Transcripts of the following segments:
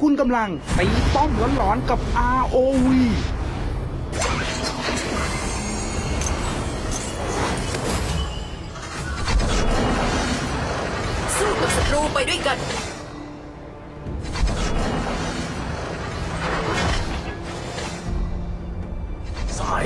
คุณกำลังตีป้อมร้อนๆกับ ROV สู้กับศัตรูไปด้วยกัน สาย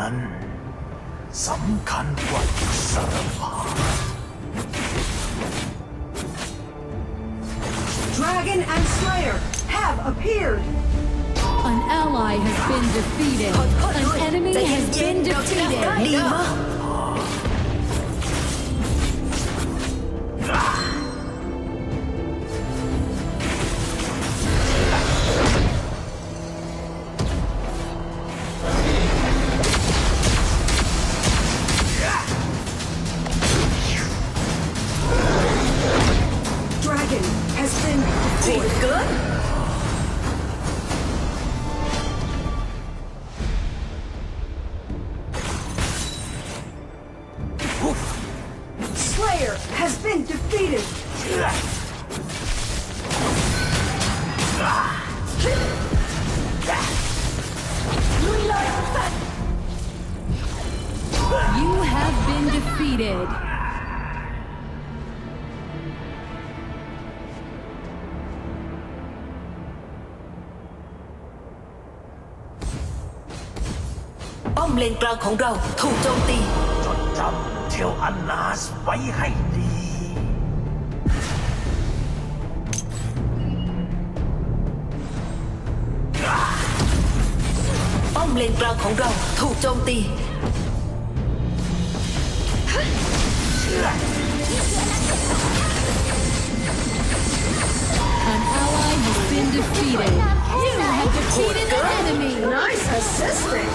นั้นสำคัญกว่าอิสรภาพ Dragon and Slayer have appeared. An ally has been defeated. ขอโทษ An ด้วย enemy ใจ has เย็น been ๆเราชนะได้ defeated. defeated. Bom lên tròn khổng râu, thủ châu ti. Chốt chấm, theo anh Anas quay hay đi. Bom lên tròn khổng râu, thủ châu ti. An ally has been defeated. You have defeated an enemy. Nice assisting.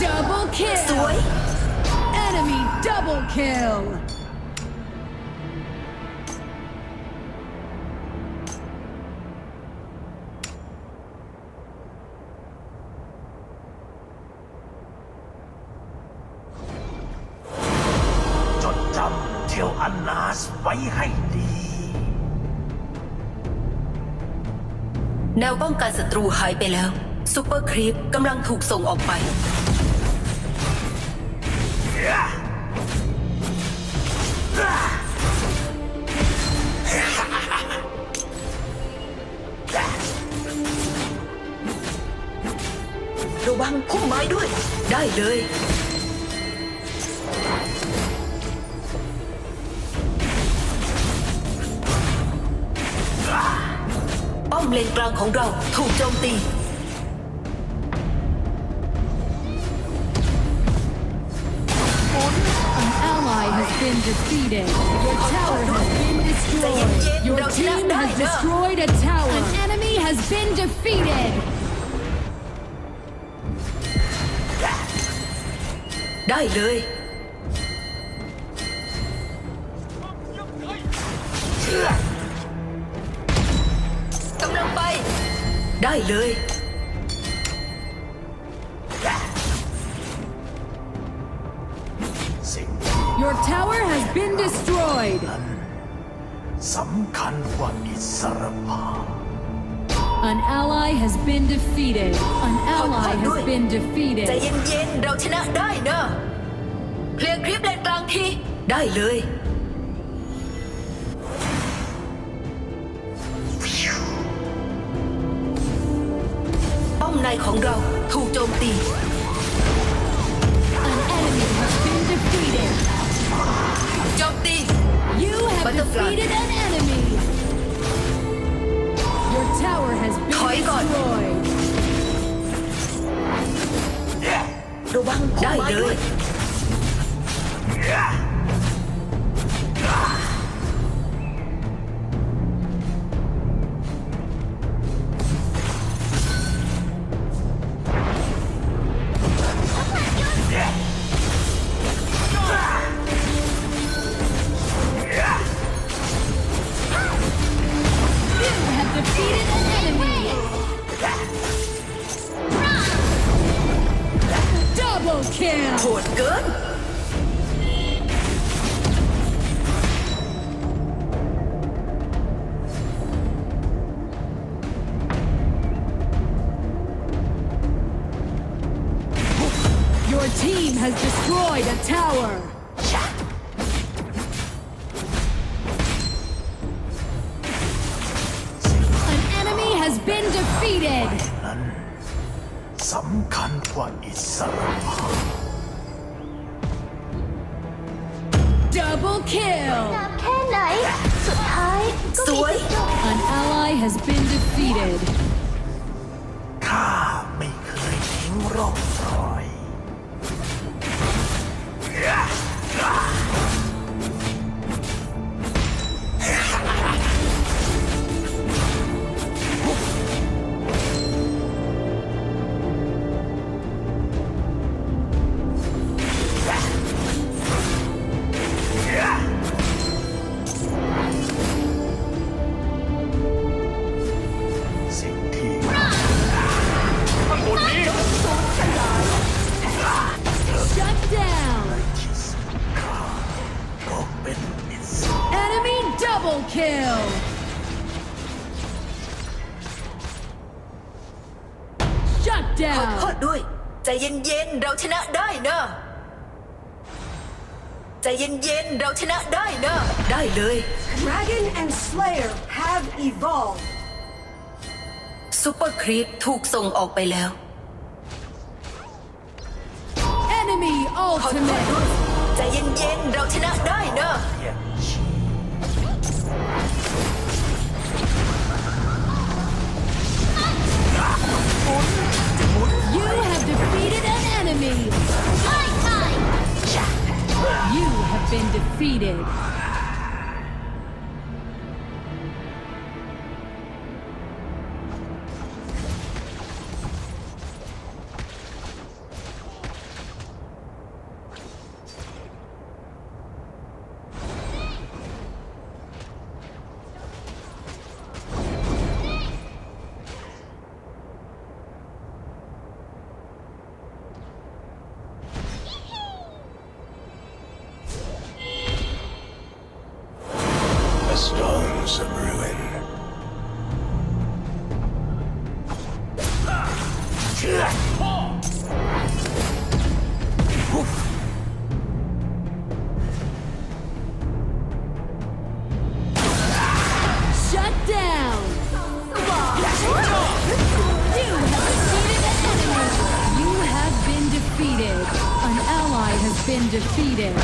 Double kill. Enemy double kill. แนวป้องกันศัตรูหายไปแล้วซูเปอร์ครีปกำลังถูกส่งออกไป ระวังพุ่มไม้ด้วย ได้เลย ป้อมเลนกลางของเราถูกโจมตี An ally has been defeated. Your tower has been destroyed. Your team has destroyed a tower. An enemy has been defeated. ได้เลย ได้เลย สิ่งที่ Your tower has been destroyed. สำคัญกว่าอิสรภาพ An ally has been defeated. An ally has been ใจ defeated. เย็นๆ เราชนะได้นะเคลียร์คลิปเลนกลางที ได้เลย ป้อมในของเราถูกโจมตี An enemy has been defeated. โจมตี You have Butterfly. defeated an enemy. Your tower has been ถอยก่อน destroyed. ระวังได้เลย has destroyed a tower. An enemy has been defeated. นั้นสำคัญกว่าอิสรภาพ Double kill. แค่ไหน สุดท้ายก็ ส มี วย จุดจบ An ally has been defeated. ข้าไม่เคยทิ้งร่องรอย ย เย็นๆ เราชนะได้นะใจเย็นๆ เราชนะได้นะ ได้เลย Dragon and Slayer have evolved. ซูเปอร์ครีปถูกส่งออกไปแล้ว Enemy ขอโทษ ultimate. ด้วยใจเย็นๆ เราชนะได้นะเยี่ยมชี You have defeated an enemy. You have been defeated. been defeated.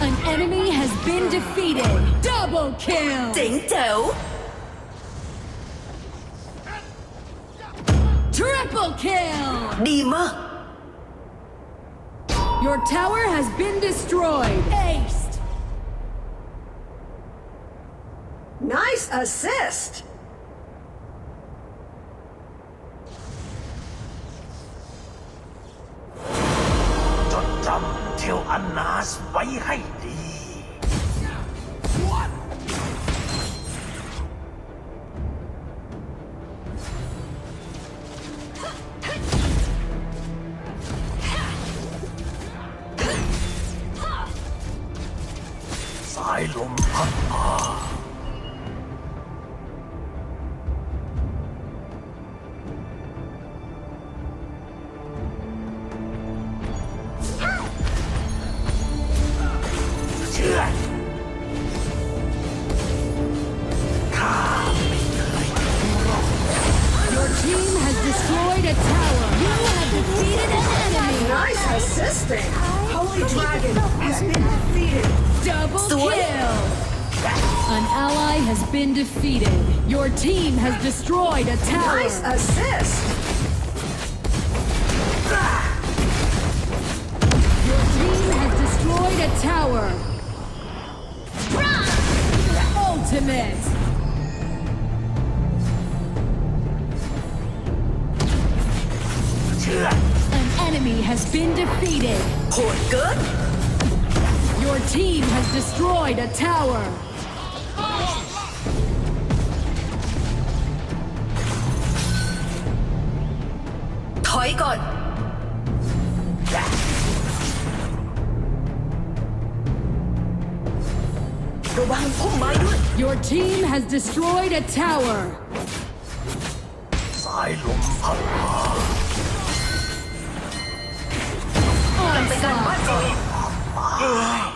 An enemy has been defeated. Double kill. Ding do. Triple kill. Dima. Your tower has been destroyed. Nice assist. nas wai hai team has destroyed a tower. Nice assist. Your team has destroyed a tower. Ultimate. An enemy has been defeated. Court good? Your team has destroyed a tower. ถอยก่อน ระวังพุ่มไม้ด้วย Your team has destroyed a tower. สายลมพัดพา ไปกันบ้านเอง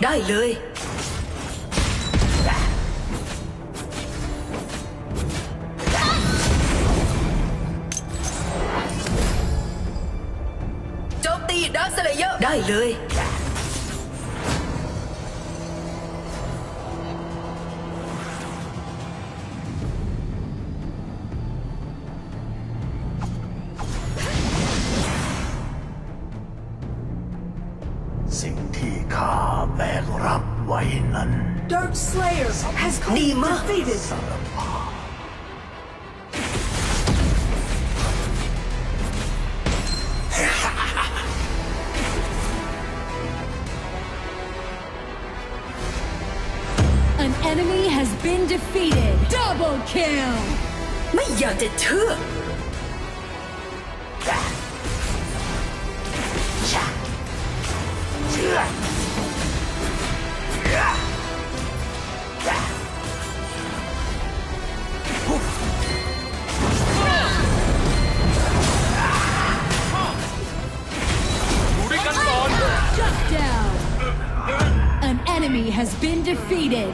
ได้เลย ได้เลย สิ่งที่ข้าแบกรับไว้นั้น Dark Slayer has been Nima. defeated. Double kill. ไม่อยากจะเชื่อ เชื่อ Shut down. An enemy has been defeated.